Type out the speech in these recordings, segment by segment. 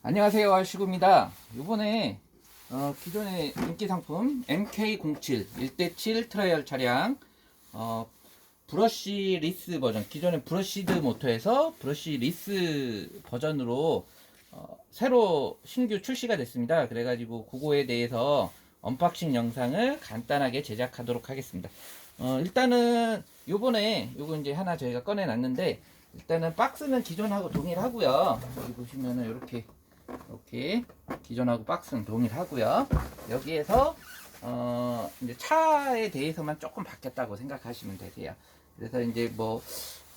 안녕하세요 시구입니다. 이번에 어, 기존의 인기 상품 MK07 1대7 트라이얼 차량 어, 브러쉬 리스 버전 기존의 브러쉬드 모터에서 브러쉬 리스 버전으로 어, 새로 신규 출시가 됐습니다. 그래가지고 그거에 대해서 언박싱 영상을 간단하게 제작하도록 하겠습니다. 어, 일단은 요번에 요거 이제 하나 저희가 꺼내놨는데 일단은 박스는 기존하고 동일하고요. 여기 보시면은 이렇게 이렇게 기존하고 박스는 동일하고요. 여기에서 어 이제 차에 대해서만 조금 바뀌었다고 생각하시면 되세요. 그래서 이제 뭐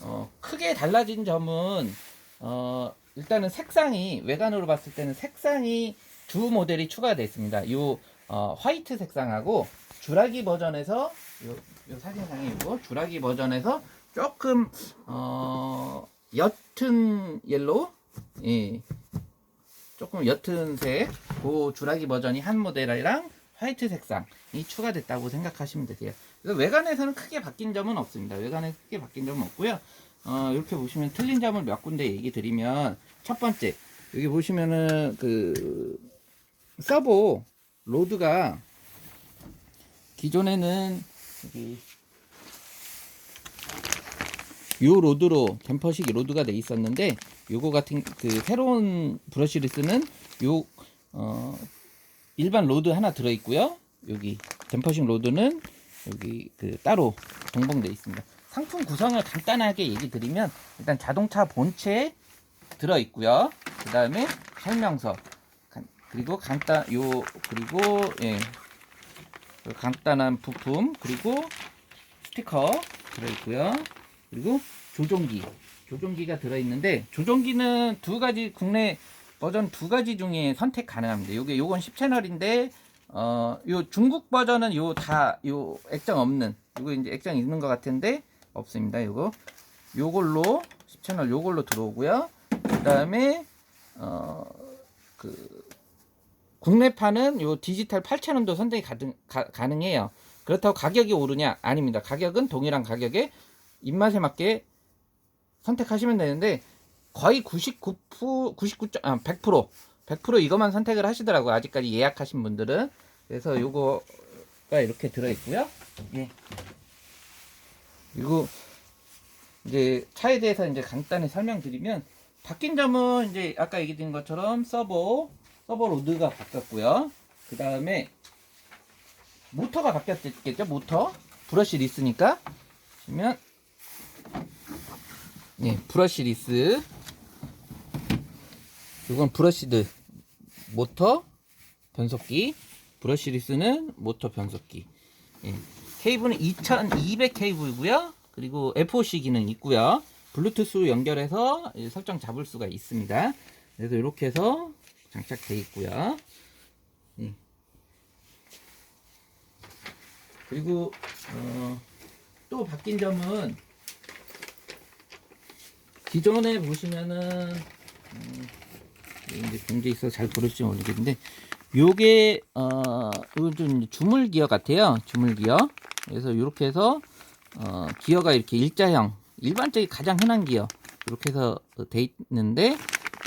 어, 크게 달라진 점은 어 일단은 색상이 외관으로 봤을 때는 색상이 두 모델이 추가됐습니다. 요 어, 화이트 색상하고 주라기 버전에서 요, 요 사진상에 이거 주라기 버전에서 조금 어 옅은 옐로우 예. 조금 옅은 색, 그 주라기 버전이 한 모델이랑 화이트 색상이 추가됐다고 생각하시면 되세요. 그래서 외관에서는 크게 바뀐 점은 없습니다. 외관에 크게 바뀐 점은 없고요. 어, 이렇게 보시면 틀린 점을 몇 군데 얘기 드리면 첫 번째 여기 보시면은 그 서보 로드가 기존에는 여기 요 로드로 댐퍼식 로드가 돼 있었는데 요거 같은 그 새로운 브러쉬리스는 요 어, 일반 로드 하나 들어 있고요. 여기 댐퍼식 로드는 여기 그 따로 동봉돼 있습니다. 상품 구성을 간단하게 얘기 드리면 일단 자동차 본체에 들어 있고요. 그 다음에 설명서 간- 그리고 간단 요 그리고 예그 간단한 부품 그리고 스티커 들어 있고요. 그리고 조종기 조종기가 들어있는데 조종기는 두 가지 국내 버전 두 가지 중에 선택 가능합니다. 요게 요건 10채널인데 어요 중국 버전은 요다요 액정 없는 요거 이제 액정 있는 것 같은데 없습니다. 요거 요걸로 10채널 요걸로 들어오고요. 그다음에 어그 국내판은 요 디지털 8채널도 선택이 가능, 가, 가능해요. 그렇다고 가격이 오르냐? 아닙니다. 가격은 동일한 가격에 입맛에 맞게 선택하시면 되는데 거의 99% 99. 아, 100% 100% 이것만 선택을 하시더라고요. 아직까지 예약하신 분들은. 그래서 요거가 이렇게 들어 있고요. 예. 그리고 이제 차에 대해서 이제 간단히 설명드리면 바뀐 점은 이제 아까 얘기 드린 것처럼 서버 서버 로드가 바뀌었고요. 그 다음에 모터가 바뀌었겠죠? 모터 브러쉬 리스니까 보시면 예, 브러쉬 리스. 이건 브러쉬드 모터 변속기. 브러쉬 리스는 모터 변속기. 예. 케이블은 2200 케이블이고요. 그리고 FOC 기능 있고요. 블루투스 연결해서 예, 설정 잡을 수가 있습니다. 그래서 이렇게 해서 장착되어 있고요. 예. 그리고 어, 또 바뀐 점은 기존에 보시면은 음, 이제 경제 있어 잘 보일지 모르겠는데 요게 어 이건 좀 주물 기어 같아요. 주물 기어. 그래서 이렇게 해서 어 기어가 이렇게 일자형 일반적인 가장 흔한 기어. 이렇게 해서 돼 있는데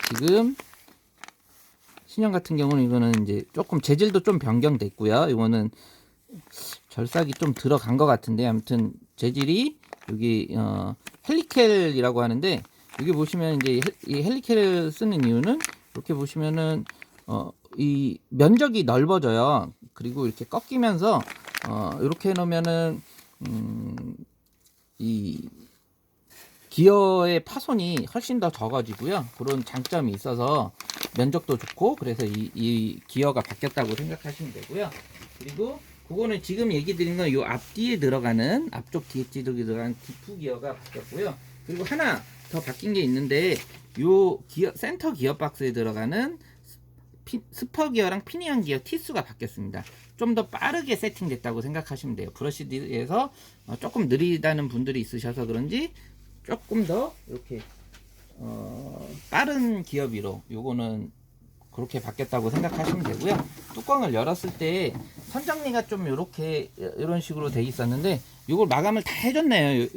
지금 신형 같은 경우는 이거는 이제 조금 재질도 좀 변경됐고요. 이거는 절삭이 좀 들어간 것 같은데 아무튼 재질이 여기 어 헬리켈이라고 하는데 여기 보시면 이제 헬- 이 헬리켈을 쓰는 이유는 이렇게 보시면은 어 이 면적이 넓어져요. 그리고 이렇게 꺾이면서 어 이렇게 해 놓으면은 음 이 기어의 파손이 훨씬 더 적어지고요. 그런 장점이 있어서 면적도 좋고 그래서 이, 이 기어가 바뀌었다고 생각하시면 되고요. 그리고 그거는 지금 얘기 드린 건요 앞뒤에 들어가는 앞쪽 뒤에 들어가는 디프 기어가 바뀌었고요. 그리고 하나 더 바뀐 게 있는데 요 기어 센터 기어 박스에 들어가는 피- 스퍼 기어랑 피니언 기어 티수가 바뀌었습니다. 좀 더 빠르게 세팅됐다고 생각하시면 돼요. 브러쉬에서 어, 조금 느리다는 분들이 있으셔서 그런지 조금 더 이렇게 어, 빠른 기어비로 요거는 그렇게 바뀌었다고 생각하시면 되고요. 뚜껑을 열었을 때 선정리가 좀 이렇게 이런 식으로 돼 있었는데 요걸 마감을 다 해줬네요. 요,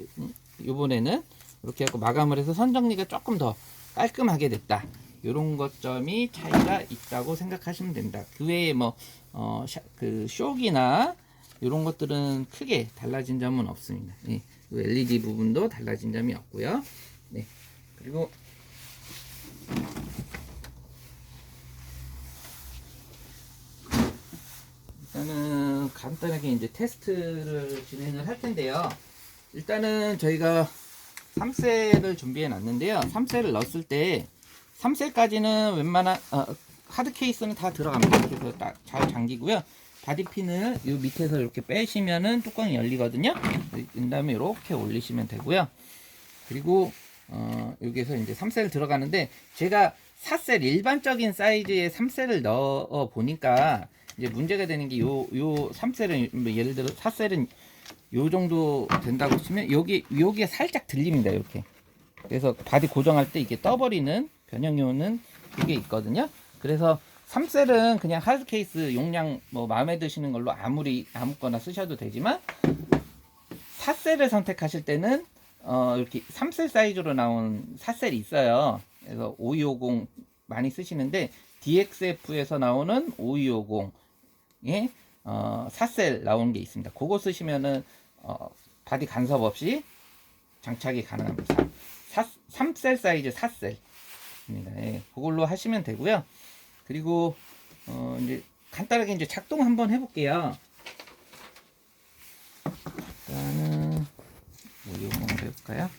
요번에는 이렇게 하고 마감을 해서 선정리가 조금 더 깔끔하게 됐다. 이런 것점이 차이가 있다고 생각하시면 됩니다. 그 외에 뭐, 어, 샤- 그 쇼기나 이런 것들은 크게 달라진 점은 없습니다. 예, 그 LED 부분도 달라진 점이 없고요. 네. 그리고 일단은 간단하게 이제 테스트를 진행을 할 텐데요. 일단은 저희가 3셀을 준비해 놨는데요. 3셀을 넣었을 때 3셀까지는 웬만한 어, 하드 케이스는 다 들어갑니다. 그래서 딱잘 잠기고요. 바디핀을 이 밑에서 이렇게 빼시면은 뚜껑이 열리거든요. 그 다음에 이렇게 올리시면 되고요. 그리고 어, 여기서 이제 3셀 들어가는데 제가 4셀 일반적인 사이즈의 3셀을 넣어 보니까 이제 문제가 되는 게 요 요 3셀은 뭐 예를 들어 4셀은 요 정도 된다고 치면 여기 여기에 살짝 들립니다 이렇게. 그래서 바디 고정할 때 이게 떠버리는 변형요는 이게 있거든요. 그래서 3셀은 그냥 하드 케이스 용량 뭐 마음에 드시는 걸로 아무리 아무거나 쓰셔도 되지만 4셀을 선택하실 때는 어 이렇게 3셀 사이즈로 나온 4셀이 있어요. 그래서 5250 많이 쓰시는데 DXF에서 나오는 5250에 어, 4셀 나오는 게 있습니다. 그거 쓰시면은 어, 바디 간섭 없이 장착이 가능합니다. 4, 3셀 사이즈 4셀입니다. 예, 그걸로 하시면 되고요. 그리고 어, 이제 간단하게 이제 작동 한번 해볼게요. 일단은 뭐 이용을 해볼까요?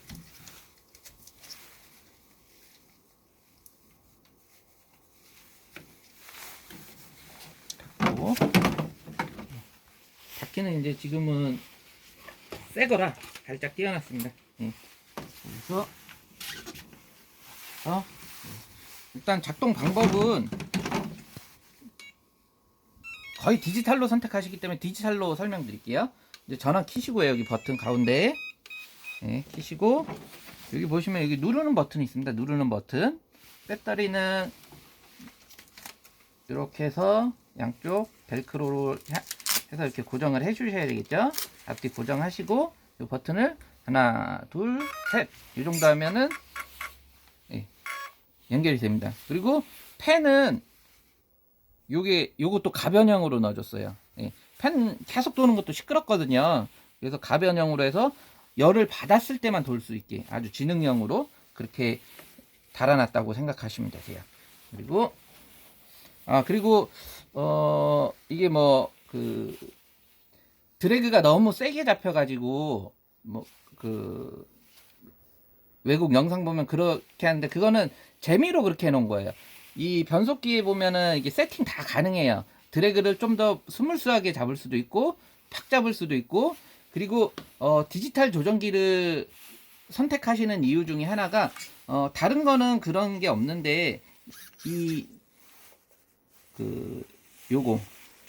닫고 바퀴는 이제 지금은 새 거라 살짝 띄어놨습니다. 예. 그래서 어, 일단 작동 방법은 거의 디지털로 선택하시기 때문에 디지털로 설명드릴게요. 이제 전원 키시고요. 여기 버튼 가운데 예, 키시고 여기 보시면 여기 누르는 버튼이 있습니다. 누르는 버튼 배터리는 이렇게 해서 양쪽 벨크로로 하- 해서 이렇게 고정을 해 주셔야 되겠죠? 앞뒤 고정하시고 이 버튼을 하나 둘 셋 이 정도 하면은 예, 연결이 됩니다. 그리고 펜은 요게 요것도 가변형으로 넣어줬어요. 예, 펜 계속 도는 것도 시끄럽거든요. 그래서 가변형으로 해서 열을 받았을 때만 돌 수 있게 아주 지능형으로 그렇게 달아놨다고 생각하시면 되세요. 그리고 아 그리고 어 이게 뭐 그 드래그가 너무 세게 잡혀가지고 뭐 그 외국 영상 보면 그렇게 하는데 그거는 재미로 그렇게 해놓은 거예요. 이 변속기에 보면은 이게 세팅 다 가능해요. 드래그를 좀 더 스물스하게 잡을 수도 있고 팍 잡을 수도 있고 그리고 어 디지털 조정기를 선택하시는 이유 중에 하나가 어 다른 거는 그런 게 없는데 이 그 요거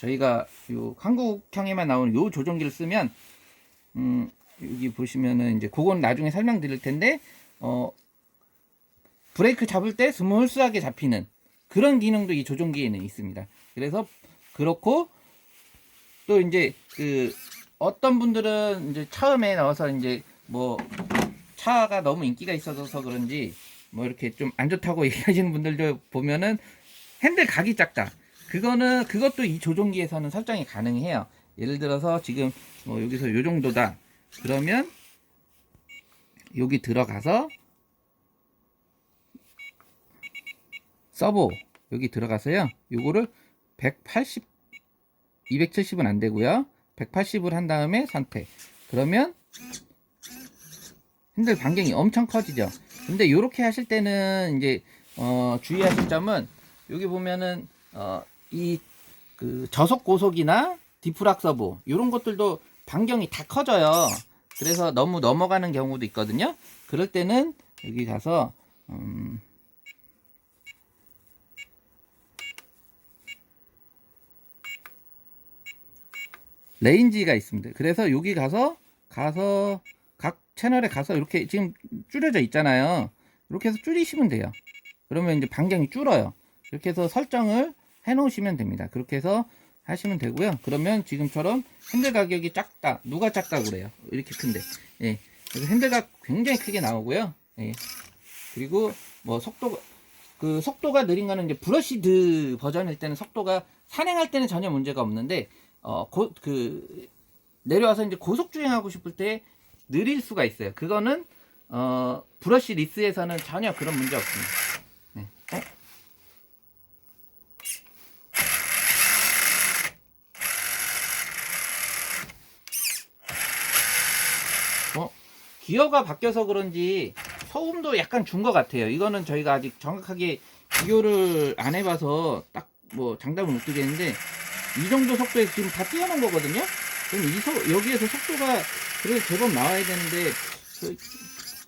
저희가 요 한국형에만 나오는 요 조종기를 쓰면 음 여기 보시면은 이제 그건 나중에 설명드릴 텐데 어 브레이크 잡을 때 스무스하게 잡히는 그런 기능도 이 조종기에는 있습니다. 그래서 그렇고 또 이제 그 어떤 분들은 이제 처음에 나와서 이제 뭐 차가 너무 인기가 있어서 그런지 뭐 이렇게 좀 안 좋다고 얘기하시는 분들도 보면은 핸들 각이 작다. 그거는 그것도 이 조종기에서는 설정이 가능해요. 예를 들어서 지금 뭐 여기서 요 정도다. 그러면 여기 들어가서 서버 여기 들어가서요. 요거를 180 270은 안 되고요. 180을 한 다음에 선택. 그러면 핸들 반경이 엄청 커지죠. 근데 이렇게 하실 때는 이제 어, 주의하실 점은 여기 보면은 어, 이 그 저속 고속이나 디프락 서브 이런 것들도 반경이 다 커져요. 그래서 너무 넘어가는 경우도 있거든요. 그럴 때는 여기 가서 음, 레인지가 있습니다. 그래서 여기 가서 가서 각 채널에 가서 이렇게 지금 줄여져 있잖아요. 이렇게 해서 줄이시면 돼요. 그러면 이제 반경이 줄어요. 이렇게 해서 설정을 해 놓으시면 됩니다. 그렇게 해서 하시면 되고요. 그러면 지금처럼 핸들 가격이 작다. 누가 작다 그래요? 이렇게 큰데. 예. 그래서 핸들가 굉장히 크게 나오고요. 예. 그리고 뭐 속도 그 속도가 느린 거는 이제 브러시드 버전일 때는 속도가 산행할 때는 전혀 문제가 없는데 어그 내려와서 이제 고속 주행하고 싶을 때 느릴 수가 있어요. 그거는 어 브러시 리스에서는 전혀 그런 문제 없습니다. 네. 어? 어? 기어가 바뀌어서 그런지 소음도 약간 준 것 같아요. 이거는 저희가 아직 정확하게 비교를 안 해봐서 딱 뭐 장담을 못 드리겠는데 이 정도 속도에 지금 다 뛰어놓은 거거든요. 그럼 이 소, 여기에서 속도가 그래도 제법 나와야 되는데 그,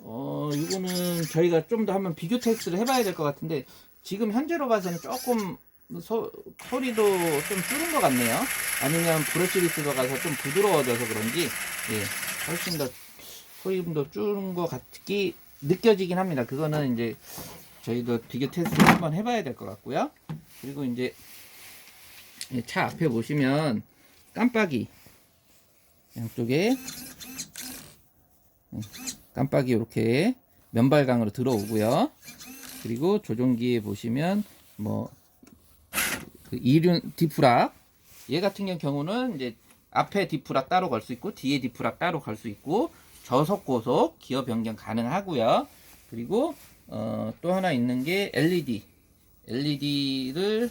어 이거는 저희가 좀 더 한번 비교 테스트를 해봐야 될 것 같은데 지금 현재로 봐서는 조금 소, 소리도 좀 줄은 것 같네요. 아니면 브러쉬 리스가 가서 좀 부드러워져서 그런지 예, 훨씬 더 소리도 줄은 것 같기 느껴지긴 합니다. 그거는 이제 저희도 비교 테스트 한번 해봐야 될 것 같고요. 그리고 이제 예, 차 앞에 보시면 깜빡이 양쪽에 음, 깜빡이 이렇게 면발강으로 들어오고요. 그리고 조종기에 보시면 뭐 그 이륜 디프락 얘 같은 경우는 이제 앞에 디프락 따로 걸 수 있고 뒤에 디프락 따로 걸수 있고 저속 고속 기어 변경 가능하고요. 그리고 어, 또 하나 있는 게 LED LED를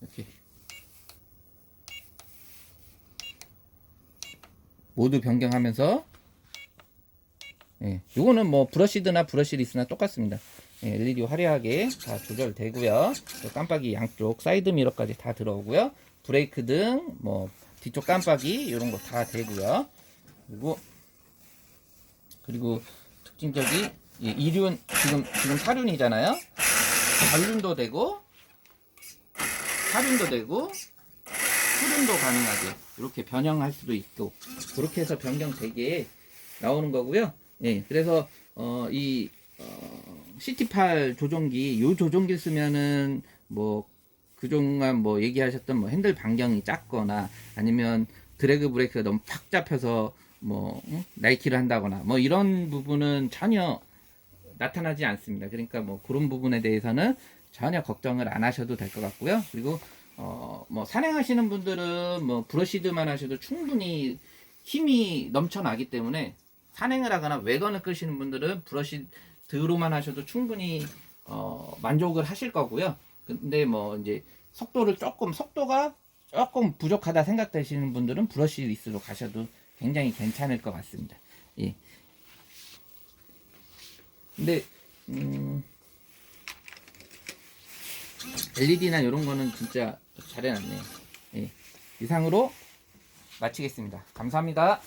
이렇게 모두 변경하면서 예, 요거는 뭐 브러시드나 브러시리스나 똑같습니다. 예, LED 화려하게 다 조절되고요. 또 깜빡이 양쪽 사이드 미러까지 다 들어오고요. 브레이크 등, 뭐 뒤쪽 깜빡이 이런 거 다 되고요. 그리고 그리고 특징적이 예, 이륜 지금 지금 사륜이잖아요. 전륜도 되고 사륜도 되고 후륜도 가능하게 이렇게 변형할 수도 있고 그렇게 해서 변경되게 나오는 거고요. 예, 그래서 어, 이 어, CT8 조종기 요 조종기 쓰면은 뭐 그동안 뭐 얘기하셨던 뭐 핸들 반경이 작거나 아니면 드래그 브레이크가 너무 팍 잡혀서 뭐 응? 나이키를 한다거나 뭐 이런 부분은 전혀 나타나지 않습니다. 그러니까 뭐 그런 부분에 대해서는 전혀 걱정을 안 하셔도 될 것 같고요. 그리고 어 뭐 산행하시는 분들은 뭐 브러시드만 하셔도 충분히 힘이 넘쳐나기 때문에 산행을 하거나 외건을 끄시는 분들은 브러시드로만 하셔도 충분히 어 만족을 하실 거고요. 근데 뭐 이제 속도를 조금 속도가 조금 부족하다 생각되시는 분들은 브러시 리스로 가셔도 굉장히 괜찮을 것 같습니다. 예. 근데 음, LED나 이런 거는 진짜 잘 해놨네요. 예. 이상으로 마치겠습니다. 감사합니다.